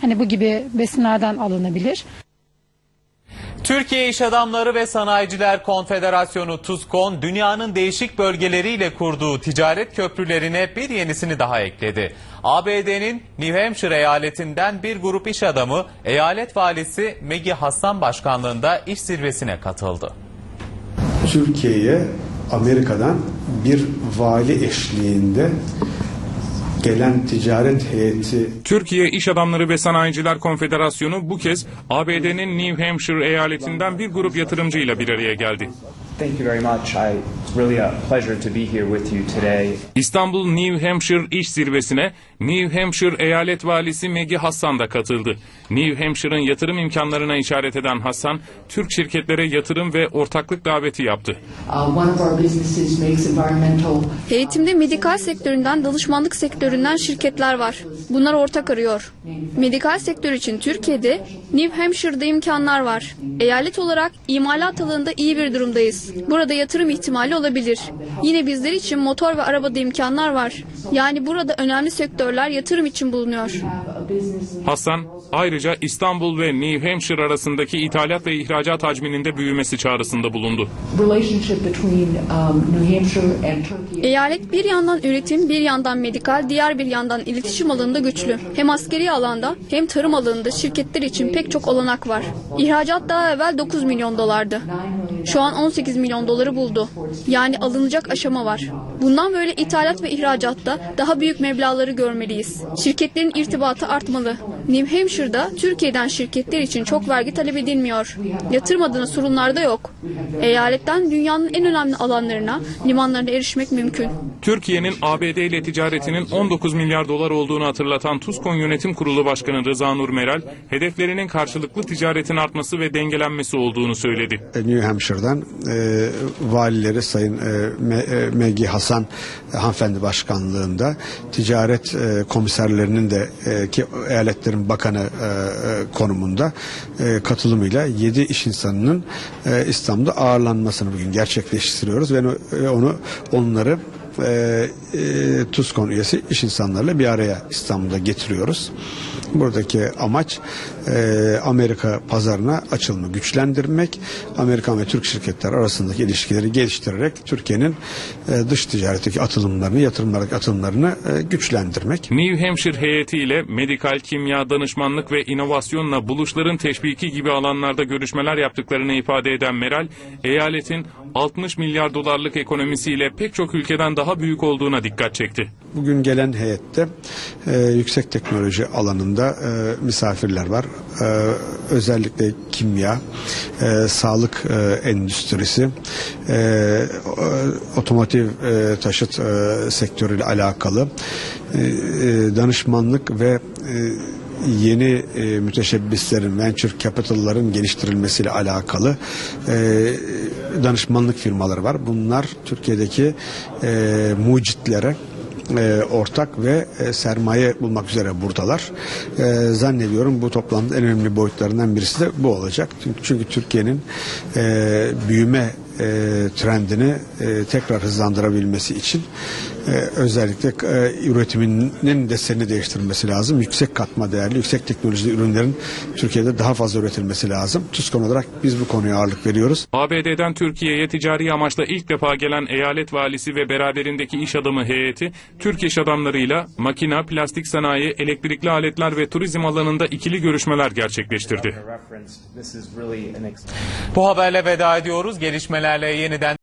hani bu gibi besinlerden alınabilir. Türkiye İş Adamları ve Sanayiciler Konfederasyonu TUSKON dünyanın değişik bölgeleriyle kurduğu ticaret köprülerine bir yenisini daha ekledi. ABD'nin New Hampshire eyaletinden bir grup iş adamı eyalet valisi Megi Hassan başkanlığında iş zirvesine katıldı. Türkiye'ye Amerika'dan bir vali eşliğinde gelen ticaret heyeti Türkiye İş Adamları ve Sanayiciler Konfederasyonu bu kez ABD'nin New Hampshire eyaletinden bir grup yatırımcıyla bir araya geldi. Thank you very much. I, it's really a pleasure to be here with you today. İstanbul New Hampshire İş Zirvesi'ne New Hampshire Eyalet Valisi Megi Hassan da katıldı. New Hampshire'ın yatırım imkanlarına işaret eden Hassan, Türk şirketlere yatırım ve ortaklık daveti yaptı. Uh, Eğitimde medikal sektöründen, danışmanlık sektöründen şirketler var. Bunlar ortak arıyor. Medikal sektör için Türkiye'de, New Hampshire'da imkanlar var. Eyalet olarak imalat alanında iyi bir durumdayız. Burada yatırım ihtimali olabilir. Yine bizler için motor ve arabada imkanlar var. Yani burada önemli sektörler yatırım için bulunuyor. Hassan, ayrıca İstanbul ve New Hampshire arasındaki ithalat ve ihracat hacminin büyümesi çağrısında bulundu. um. Eyalet bir yandan üretim, bir yandan medikal, diğer bir yandan iletişim alanında güçlü. Hem askeri alanda hem tarım alanında şirketler için pek çok olanak var. İhracat daha evvel 9 milyon dolardı. Şu an 18 milyon doları buldu. Yani alınacak aşama var. Bundan böyle ithalat ve ihracatta daha büyük meblağları görmeliyiz. Şirketlerin irtibatı artmalı. New Hampshire'da Türkiye'den şirketler için çok vergi talep edilmiyor. Yatırım adına sorunlar da yok. Eyaletten dünyanın en önemli alanlarına, limanlarına erişmek mümkün. Türkiye'nin ABD ile ticaretinin 19 milyar dolar olduğunu hatırlatan TUSKON Yönetim Kurulu Başkanı Rıza Nur Meral, hedeflerinin karşılıklı ticaretin artması ve dengelenmesi olduğunu söyledi. New Hampshire'dan e, valileri Sayın e, e, Megi Hasan e, hanımefendi başkanlığında ticaret e, komiserlerinin de e, ki eyaletlerin bakanı e, e, konumunda e, katılımıyla 7 iş insanının e, İstanbul'da ağırlanmasını bugün gerçekleştiriyoruz. Ve onu, onları e, e, TUSKON üyesi iş insanlarıyla bir araya İstanbul'da getiriyoruz. Buradaki amaç e, Amerika pazarına açılımı güçlendirmek, Amerikan ve Türk şirketler arasındaki ilişkileri geliştirerek Türkiye'nin e, dış ticaretteki atılımlarını, yatırımlardaki atılımlarını e, güçlendirmek. New Hampshire heyetiyle medikal, kimya, danışmanlık ve inovasyonla buluşların teşviki gibi alanlarda görüşmeler yaptıklarını ifade eden Meral, eyaletin 60 milyar dolarlık ekonomisiyle pek çok ülkeden daha büyük olduğuna dikkat çekti. Bugün gelen heyette e, yüksek teknoloji alanında e, misafirler var. E, özellikle kimya, e, sağlık e, endüstrisi, e, otomotiv e, taşıt e, sektörüyle alakalı e, e, danışmanlık ve e, yeni e, müteşebbislerin, venture capital'ların geliştirilmesiyle alakalı e, danışmanlık firmaları var. Bunlar Türkiye'deki e, mucitlere e, ortak ve e, sermaye bulmak üzere buradalar. E, zannediyorum bu toplamda en önemli boyutlarından birisi de bu olacak. Çünkü, çünkü Türkiye'nin e, büyüme e, trendini e, tekrar hızlandırabilmesi için e, özellikle e, üretiminin desenini değiştirilmesi lazım. Yüksek katma değerli, yüksek teknolojili ürünlerin Türkiye'de daha fazla üretilmesi lazım. TÜSKON olarak biz bu konuya ağırlık veriyoruz. ABD'den Türkiye'ye ticari amaçla ilk defa gelen eyalet valisi ve beraberindeki iş adamı heyeti, Türk iş adamlarıyla makina, plastik sanayi, elektrikli aletler ve turizm alanında ikili görüşmeler gerçekleştirdi. Bu haberle veda ediyoruz. Gelişmelerle yeniden